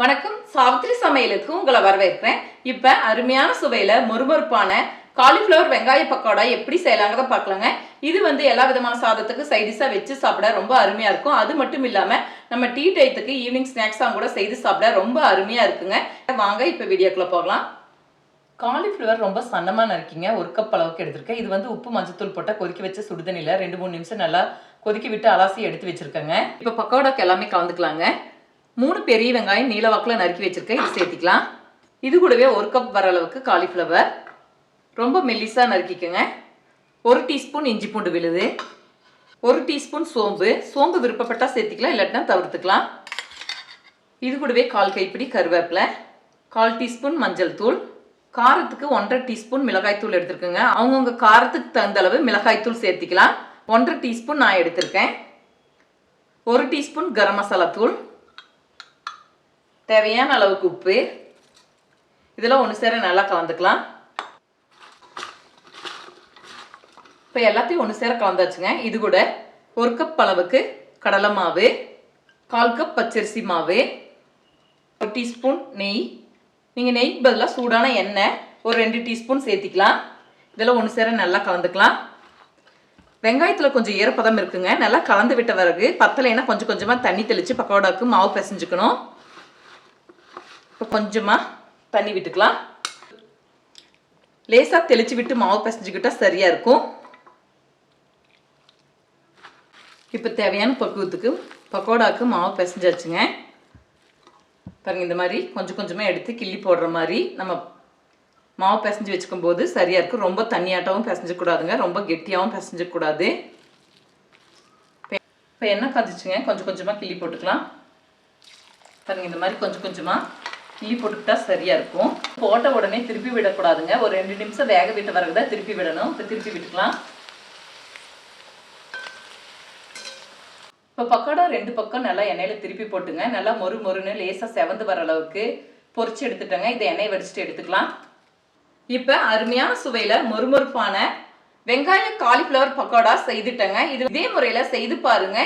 வணக்கம். சாவித்திரி சமையலுக்கு உங்களை வரவேற்கிறேன். இப்போ அருமையான சுவையில் மொறுமொறுப்பான காலிஃப்ளவர் வெங்காய பக்கோடா எப்படி செய்யலாங்கிறத பார்க்கலாங்க. இது வந்து எல்லா விதமான சாதத்துக்கு சைடிஷாக வச்சு சாப்பிட ரொம்ப அருமையாக இருக்கும். அது மட்டும் இல்லாமல் நம்ம டீ டயத்துக்கு ஈவினிங் ஸ்நாக்ஸாக கூட செய்து சாப்பிட ரொம்ப அருமையாக இருக்குங்க. வாங்க இப்போ வீடியோக்குள்ளே போகலாம். காலிஃப்ளவர் ரொம்ப சன்னமாக நறுக்கிங்க. ஒரு கப் அளவுக்கு எடுத்திருக்கேன். இது வந்து உப்பு மஞ்சத்தூள் போட்டால் கொதிக்க வச்ச சுடுதண்ணியில் ரெண்டு மூணு நிமிஷம் நல்லா கொதிக்க விட்டு அலாசி எடுத்து வச்சிருக்கேங்க. இப்போ பக்கோடாக்கு எல்லாமே கலந்துக்கலாங்க. மூணு பெரிய வெங்காயம் நீல வாக்கில் நறுக்கி வச்சிருக்கேன். இது சேர்த்திக்கலாம். இது கூடவே ஒரு கப் வர அளவுக்கு காலிஃப்ளவர் ரொம்ப மெல்லிஸாக நறுக்கிக்கோங்க. ஒரு டீஸ்பூன் இஞ்சி பூண்டு விழுது. ஒரு டீஸ்பூன் சோம்பு. சோம்பு விருப்பப்பட்டால் சேர்த்திக்கலாம் இல்லாட்டினா தவிர்த்துக்கலாம். இது கூடவே கால் கைப்பிடி கருவேப்பிலை கால் டீஸ்பூன் மஞ்சள் தூள். காரத்துக்கு ஒன்றரை டீஸ்பூன் மிளகாய் தூள் அவங்கவுங்க காரத்துக்கு தகுந்த அளவு மிளகாய் தூள் சேர்த்திக்கலாம். ஒன்றரை டீஸ்பூன் நான் எடுத்திருக்கேன். ஒரு டீஸ்பூன் கரம் மசாலா தூள். தேவையான அளவுக்கு உப்பு. இதெல்லாம் ஒன்று சேர நல்லா கலந்துக்கலாம். இப்போ எல்லாத்தையும் ஒன்று சேர கலந்தாச்சுங்க. இது கூட ஒரு கப் அளவுக்கு கடலை மாவு கால் கப் பச்சரிசி மாவு ஒரு டீஸ்பூன் நெய். நீங்கள் நெய்க்கு பதிலாக சூடான எண்ணெய் ஒரு ரெண்டு டீஸ்பூன் சேர்த்திக்கலாம். இதெல்லாம் ஒன்று சேர நல்லா கலந்துக்கலாம். வெங்காயத்தில் கொஞ்சம் ஈரப்பதம் இருக்குங்க. நல்லா கலந்து விட்ட பிறகு பத்தலைன்னா கொஞ்சம் கொஞ்சமாக தண்ணி தெளித்து பக்கோடாவுக்கு மாவு பிசைஞ்சுக்கணும். இப்போ கொஞ்சமாக தண்ணி விட்டுக்கலாம். லேசாக தெளித்து விட்டு மாவு பிசைஞ்சுக்கிட்டா சரியாக இருக்கும். இப்போ தேவையான பக்குவத்துக்கு பக்கோடாவுக்கு மாவு பிசைஞ்சாச்சுங்க. பாருங்க இந்த மாதிரி கொஞ்சம் கொஞ்சமாக எடுத்து கிள்ளி போடுற மாதிரி நம்ம மாவு பிசைஞ்சு வச்சுக்கும் போது சரியாக இருக்கும். ரொம்ப தண்ணியாட்டவும் பிசைஞ்சக்கூடாதுங்க ரொம்ப கெட்டியாகவும் பிசைஞ்சக்கூடாது இப்போ எண்ணெய் காதிச்சுங்க கொஞ்சம் கொஞ்சமாக கிள்ளி போட்டுக்கலாம். பாருங்க இந்த மாதிரி கொஞ்சம் கொஞ்சமாக கிள்ளி போட்டுக்கிட்டா சரியாக இருக்கும். போட்ட உடனே திருப்பி விடக்கூடாதுங்க. ஒரு ரெண்டு நிமிஷம் வேக விட்டு பிறகு தான் திருப்பி விடணும். இப்போ திருப்பி விட்டுக்கலாம். இப்போ பக்கோடா ரெண்டு பக்கம் நல்லா எண்ணெயில் திருப்பி போட்டுங்க. நல்லா மொறு மொறுன்னு லேசாக செவந்து வர அளவுக்கு பொறிச்சு எடுத்துட்டேங்க. இதை எண்ணெய் வடிச்சுட்டு எடுத்துக்கலாம். இப்போ அருமையான சுவையில் மொறுமொறுப்பான வெங்காய காலிஃப்ளவர் பக்கோடா செய்துட்டேங்க. இது இதே முறையில் செய்து பாருங்க.